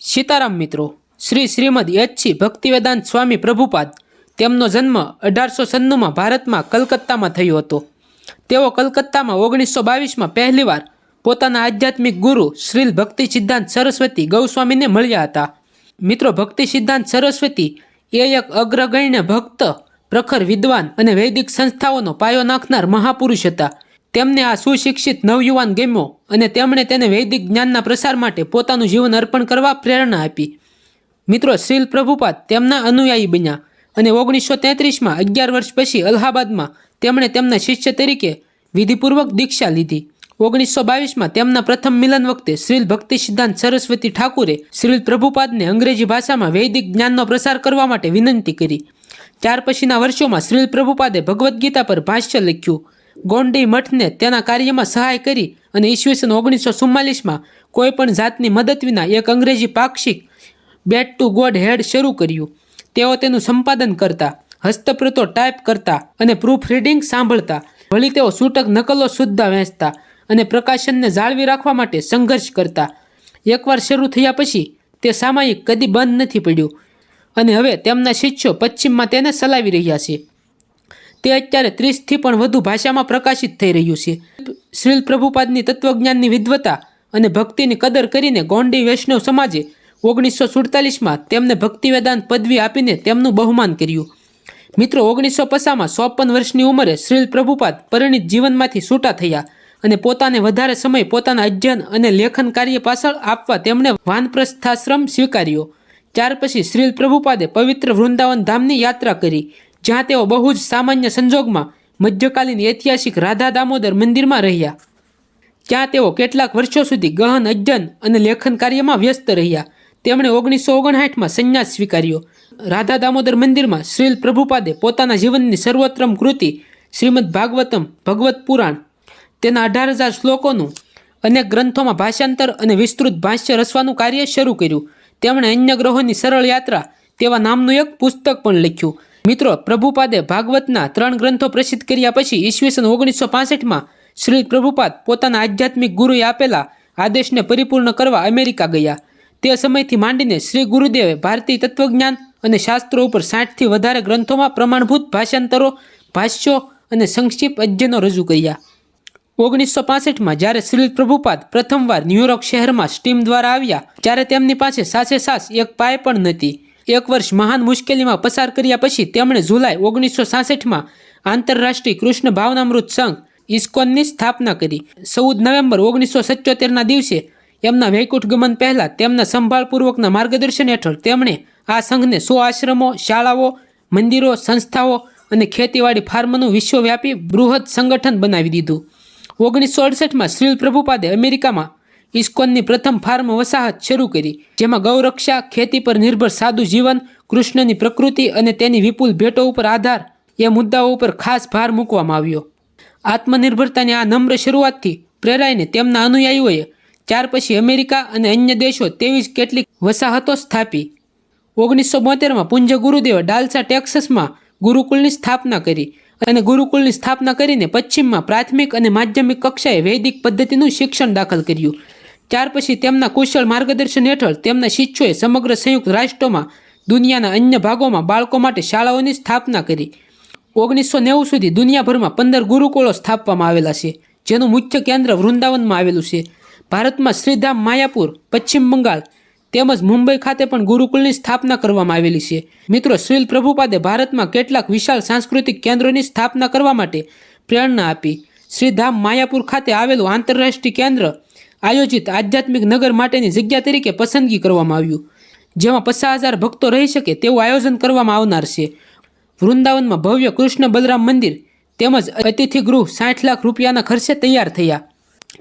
સીતારામ મિત્રો, શ્રી શ્રીમદ યચ્છી ભક્તિવેદાંત સ્વામી પ્રભુપાદ, તેમનો જન્મ અઢારસો છન્નુંમાં ભારતમાં કલકત્તામાં થયો હતો. તેઓ કલકત્તામાં ઓગણીસો બાવીસમાં પહેલીવાર પોતાના આધ્યાત્મિક ગુરુ શ્રીલ ભક્તિ સિદ્ધાંત સરસ્વતી ગૌસ્વામીને મળ્યા હતા. મિત્રો, ભક્તિ સિદ્ધાંત સરસ્વતી એ એક અગ્રગણ્ય ભક્ત, પ્રખર વિદ્વાન અને વૈદિક સંસ્થાઓનો પાયો નાખનાર મહાપુરુષ હતા. તેમને આ સુશિક્ષિત નવયુવાન ગમ્યો અને તેમણે તેને વૈદિક જ્ઞાનના પ્રસાર માટે પોતાનું જીવન અર્પણ કરવા પ્રેરણા આપી. મિત્રો, શ્રીલ પ્રભુપાદ તેમના અનુયાયી બન્યા અને ઓગણીસો તેત્રીસમાં અગિયાર વર્ષ પછી અલ્હાબાદમાં તેમણે તેમના શિષ્ય તરીકે વિધિપૂર્વક દીક્ષા લીધી. ઓગણીસો બાવીસમાં તેમના પ્રથમ મિલન વખતે શ્રીલ ભક્તિ સિદ્ધાંત સરસ્વતી ઠાકુરે શ્રીલ પ્રભુપાદને અંગ્રેજી ભાષામાં વૈદિક જ્ઞાનનો પ્રસાર કરવા માટે વિનંતી કરી. ત્યાર પછીના વર્ષોમાં શ્રીલ પ્રભુપાદે ભગવદ્ ગીતા પર ભાષ્ય લખ્યું. ગોંડી મઠને તેના કાર્યમાં સહાય કરી અને ઈસવીસન ઓગણીસો ચુમ્માલીસમાં કોઈપણ જાતની મદદ વિના એક અંગ્રેજી પાક્ષિક બેટ ટુ ગોડ હેડ શરૂ કર્યું. તેઓ તેનું સંપાદન કરતા, હસ્તપ્રતો ટાઈપ કરતા અને પ્રૂફ રીડિંગ સાંભળતા. વળી તેઓ સૂટક નકલો સુદ્ધા વહેંચતા અને પ્રકાશનને જાળવી રાખવા માટે સંઘર્ષ કરતા. એકવાર શરૂ થયા પછી તે સામાયિક કદી બંધ નથી પડ્યું. અને હવે તેમના શિષ્યો પશ્ચિમમાં તેને ચલાવી રહ્યા છે. તે અત્યારે ત્રીસથી પણ વધુ ભાષામાં પ્રકાશિત થઈ રહ્યું છે. શ્રીલ પ્રભુપાદની તત્વજ્ઞાનની વિદ્વતા અને ભક્તિની કદર કરીને ગોંડી વૈષ્ણવ સમાજે ઓગણીસો સુડતાલીસમાં તેમને ભક્તિવેદાંત પદવી આપીને તેમનું બહુમાન કર્યું. મિત્રો, ઓગણીસો પચાસમાં ચોપન વર્ષની ઉંમરે શ્રીલ પ્રભુપાદ પરિણિત જીવનમાંથી છૂટા થયા અને પોતાને વધારે સમય પોતાના અધ્યયન અને લેખન કાર્ય પાછળ આપવા તેમણે વાનપ્રસ્થાશ્રમ સ્વીકાર્યો. ત્યાર પછી શ્રીલ પ્રભુપાદે પવિત્ર વૃંદાવન ધામની યાત્રા કરી. જ્યાં તેઓ બહુ જ સામાન્ય સંજોગમાં મધ્યકાલીન ઐતિહાસિક રાધા દામોદર મંદિરમાં રહ્યા. ત્યાં તેઓ કેટલાક વર્ષો સુધી ગહન, અધ્યયન અને લેખન કાર્યમાં વ્યસ્ત રહ્યા. તેમણે ઓગણીસો ઓગણસાઠમાં સંન્યાસ સ્વીકાર્યો. રાધા દામોદર મંદિરમાં શ્રીલ પ્રભુપાદે પોતાના જીવનની સર્વોત્તમ કૃતિ શ્રીમદ ભાગવતમ ભગવત પુરાણ, તેના અઢાર હજાર શ્લોકોનું અનેક ગ્રંથોમાં ભાષાંતર અને વિસ્તૃત ભાષ્ય રચવાનું કાર્ય શરૂ કર્યું. તેમણે અન્ય ગ્રહોની સરળ યાત્રા તેવા નામનું એક પુસ્તક પણ લખ્યું. મિત્રો, પ્રભુપાદે ભાગવતના ત્રણ ગ્રંથો પ્રસિદ્ધ કર્યા પછી ઈસવીસન ઓગણીસો પાસઠમાં શ્રી પ્રભુપાદ પોતાના આધ્યાત્મિક ગુરુએ આપેલા આદેશને પરિપૂર્ણ કરવા અમેરિકા ગયા. તે સમયથી માંડીને શ્રી ગુરુદેવે ભારતીય તત્વજ્ઞાન અને શાસ્ત્રો ઉપર સાઠથી વધારે ગ્રંથોમાં પ્રમાણભૂત ભાષાંતરો, ભાષ્યો અને સંક્ષિપ્ત અધ્યયનો રજૂ કર્યા. ઓગણીસો પાસઠમાં જ્યારે શ્રી પ્રભુપાદ પ્રથમવાર ન્યુયોર્ક શહેરમાં સ્ટીમ દ્વારા આવ્યા, ત્યારે તેમની પાસે સાસે સાસ એક પાય પણ નહોતી. એક વર્ષ મહાન મુશ્કેલીમાં પસાર કર્યા પછી તેમણે જુલાઈ ઓગણીસો સાસઠમાં આંતરરાષ્ટ્રીય કૃષ્ણ ભાવનામૃત સંઘ ઇસ્કોનની સ્થાપના કરી. ચૌદ નવેમ્બર ઓગણીસો સત્યોતેરના દિવસે એમના વૈકુંઠ ગમન પહેલાં તેમના સંભાળપૂર્વકના માર્ગદર્શન હેઠળ તેમણે આ સંઘને સો આશ્રમો, શાળાઓ, મંદિરો, સંસ્થાઓ અને ખેતીવાડી ફાર્મનું વિશ્વવ્યાપી બૃહદ સંગઠન બનાવી દીધું. ઓગણીસો અડસઠમાં શ્રીલ પ્રભુપાદે અમેરિકામાં ઇસ્કોનની પ્રથમ ફાર્મ વસાહત શરૂ કરી, જેમાં ગૌરક્ષા, ખેતી પર નિર્ભર સાદું જીવન, કૃષ્ણની પ્રકૃતિ અને તેની વિપુલ ભેટો ઉપર આધાર, એ મુદ્દાઓ ઉપર ખાસ ભાર મૂકવામાં આવ્યો. આત્મનિર્ભરતાની આ નમ્ર શરૂઆતથી પ્રેરાઈને તેમના અનુયાયીઓએ ત્યાર પછી અમેરિકા અને અન્ય દેશો તેવી જ કેટલીક વસાહતો સ્થાપી. ઓગણીસો બોતેરમાં પૂંજ ગુરુદેવે ડાલસા, ટેક્સસમાં ગુરુકુળની સ્થાપના કરી અને ગુરુકુળની સ્થાપના કરીને પશ્ચિમમાં પ્રાથમિક અને માધ્યમિક કક્ષાએ વૈદિક પદ્ધતિનું શિક્ષણ દાખલ કર્યું. ત્યાર પછી તેમના કુશળ માર્ગદર્શન હેઠળ તેમના શિષ્યોએ સમગ્ર સંયુક્ત રાષ્ટ્રોમાં દુનિયાના અન્ય ભાગોમાં બાળકો માટે શાળાઓની સ્થાપના કરી. ઓગણીસો નેવું સુધી દુનિયાભરમાં પંદર ગુરુકુળો સ્થાપવામાં આવેલા છે, જેનું મુખ્ય કેન્દ્ર વૃંદાવનમાં આવેલું છે. ભારતમાં શ્રીધામ માયાપુર, પશ્ચિમ બંગાળ તેમજ મુંબઈ ખાતે પણ ગુરુકુળની સ્થાપના કરવામાં આવેલી છે. મિત્રો, શ્રીલ પ્રભુપાદે ભારતમાં કેટલાક વિશાળ સાંસ્કૃતિક કેન્દ્રોની સ્થાપના કરવા માટે પ્રેરણા આપી. શ્રીધામ માયાપુર ખાતે આવેલું આંતરરાષ્ટ્રીય કેન્દ્ર આયોજિત આધ્યાત્મિક નગર માટેની જગ્યા તરીકે પસંદગી કરવામાં આવ્યું. જેમાં પચાસ હજાર ભક્તો રહી શકે તેવું આયોજન કરવામાં આવનાર છે. વૃંદાવનમાં ભવ્ય કૃષ્ણ બલરામ મંદિર તેમજ અતિથિ ગૃહ સાઠ લાખ રૂપિયાના ખર્ચે તૈયાર થયા.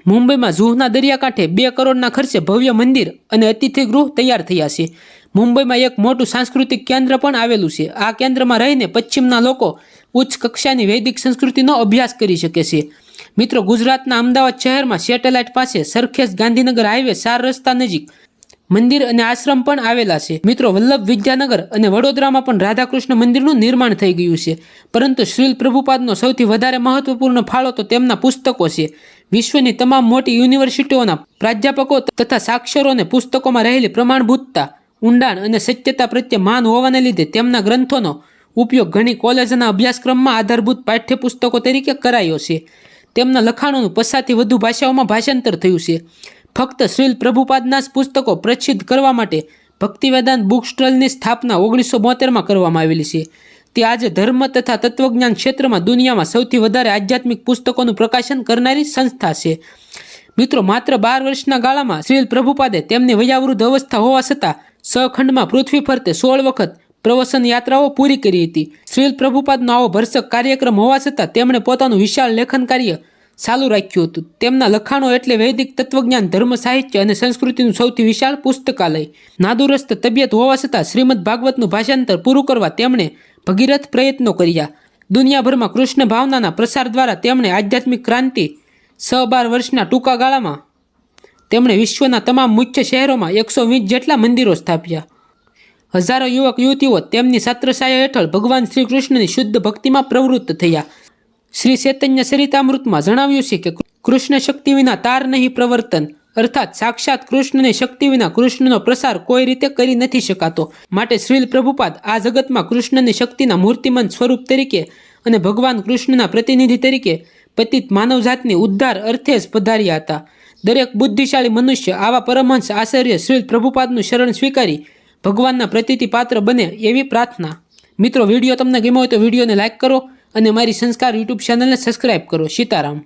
મુંબઈમાં જુહના દરિયાકાંઠે બે કરોડના ખર્ચે ભવ્ય મંદિર અને અતિથિ ગૃહ તૈયાર થયા છે. મુંબઈમાં એક મોટું સાંસ્કૃતિક કેન્દ્ર પણ આવેલું છે. આ કેન્દ્રમાં રહીને પશ્ચિમના લોકો ઉચ્ચ કક્ષાની વૈદિક સંસ્કૃતિનો અભ્યાસ કરી શકે છે. મિત્રો, ગુજરાતના અમદાવાદ શહેરમાં સેટેલાઇટ પાસે સરખેજ ગાંધીનગર હાઈવે ચાર રસ્તા નજીક મંદિર અને આશ્રમ પણ આવેલા છે. મિત્રો, વલ્લભ વિદ્યાનગર અને વડોદરામાં પણ રાધાકૃષ્ણ મંદિરનું નિર્માણ થઈ ગયું છે. પરંતુ શ્રીલ પ્રભુપાદનો સૌથી વધારે મહત્વપૂર્ણ ફાળો તો તેમના પુસ્તકો છે. વિશ્વની તમામ મોટી યુનિવર્સિટીઓના પ્રાધ્યાપકો તથા સાક્ષરોને પુસ્તકોમાં રહેલી પ્રમાણભૂતતા, ઊંડાણ અને સત્યતા પ્રત્યે માન હોવાને લીધે તેમના ગ્રંથોનો ઉપયોગ ઘણી કોલેજના અભ્યાસક્રમમાં આધારભૂત પાઠ્યપુસ્તકો તરીકે કરાયો છે. તેમના લખાણોનું પચાસથી વધુ ભાષાઓમાં ભાષાંતર થયું છે. ફક્ત શ્રીલ પ્રભુપાદના જ પુસ્તકો પ્રસિદ્ધ કરવા માટે ભક્તિવેદાંત બુક સ્ટોલની સ્થાપના ઓગણીસો બોતેરમાં કરવામાં આવેલી છે. તે આજે ધર્મ તથા તત્વજ્ઞાન ક્ષેત્રમાં દુનિયામાં સૌથી વધારે આધ્યાત્મિક પુસ્તકોનું પ્રકાશન કરનારી સંસ્થા છે. મિત્રો, માત્ર બાર વર્ષના ગાળામાં શ્રીલ પ્રભુપાદે તેમની વયાવૃદ્ધ અવસ્થા હોવા છતાં સખંડમાં પૃથ્વી ફરતે સોળ વખત પ્રવસન યાત્રાઓ પૂરી કરી હતી. શ્રીલ પ્રભુપાદનો આવો ભરસક કાર્યક્રમ હોવા છતાં તેમણે પોતાનું વિશાળ લેખન કાર્ય ચાલુ રાખ્યું હતું. તેમના લખાણો એટલે વૈદિક તત્વજ્ઞાન, ધર્મ, સાહિત્ય અને સંસ્કૃતિનું સૌથી વિશાળ પુસ્તકાલય. નાદુરસ્ત તબિયત હોવા છતાં શ્રીમદ ભાગવતનું ભાષાંતર પૂરું કરવા તેમણે ભગીરથ પ્રયત્નો કર્યા. દુનિયાભરમાં કૃષ્ણ ભાવનાના પ્રસાર દ્વારા તેમણે આધ્યાત્મિક ક્રાંતિ સ બાર વર્ષના ટૂંકા ગાળામાં તેમણે વિશ્વના તમામ મુખ્ય શહેરોમાં એકસો વીસ જેટલા મંદિરો સ્થાપ્યા. હજારો યુવક યુવતીઓ તેમની છત્રછાયા હેઠળ ભગવાન શ્રી કૃષ્ણની શુદ્ધ ભક્તિમાં પ્રવૃત્ત થયા. શ્રી ચૈતન્ય ચરિતામૃતમાં જણાવ્યું છે કે કૃષ્ણ શક્તિ વિના તાર નહીં પ્રવર્તન, અર્થાત સાક્ષાત કૃષ્ણની શક્તિ વિના કૃષ્ણનો પ્રસાર કોઈ રીતે કરી નથી શકાતો. માટે શ્રીલ પ્રભુપાદ આ જગતમાં કૃષ્ણની શક્તિના મૂર્તિમંત સ્વરૂપ તરીકે અને ભગવાન કૃષ્ણના પ્રતિનિધિ તરીકે પતિત માનવજાતની ઉદ્ધાર અર્થે જ પધાર્યા હતા. દરેક બુદ્ધિશાળી મનુષ્ય આવા પરમહંસ આચાર્ય શ્રીલ પ્રભુપાદનું શરણ સ્વીકારી ભગવાનના પ્રતિતિ પાત્ર બને એવી પ્રાર્થના. મિત્રો, વીડિયો તમને ગમ્યો હોય તો વિડીયોને લાઇક કરો અને મારી સંસ્કાર યુટ્યુબ ચેનલને સબસ્ક્રાઇબ કરો. સીતારામ.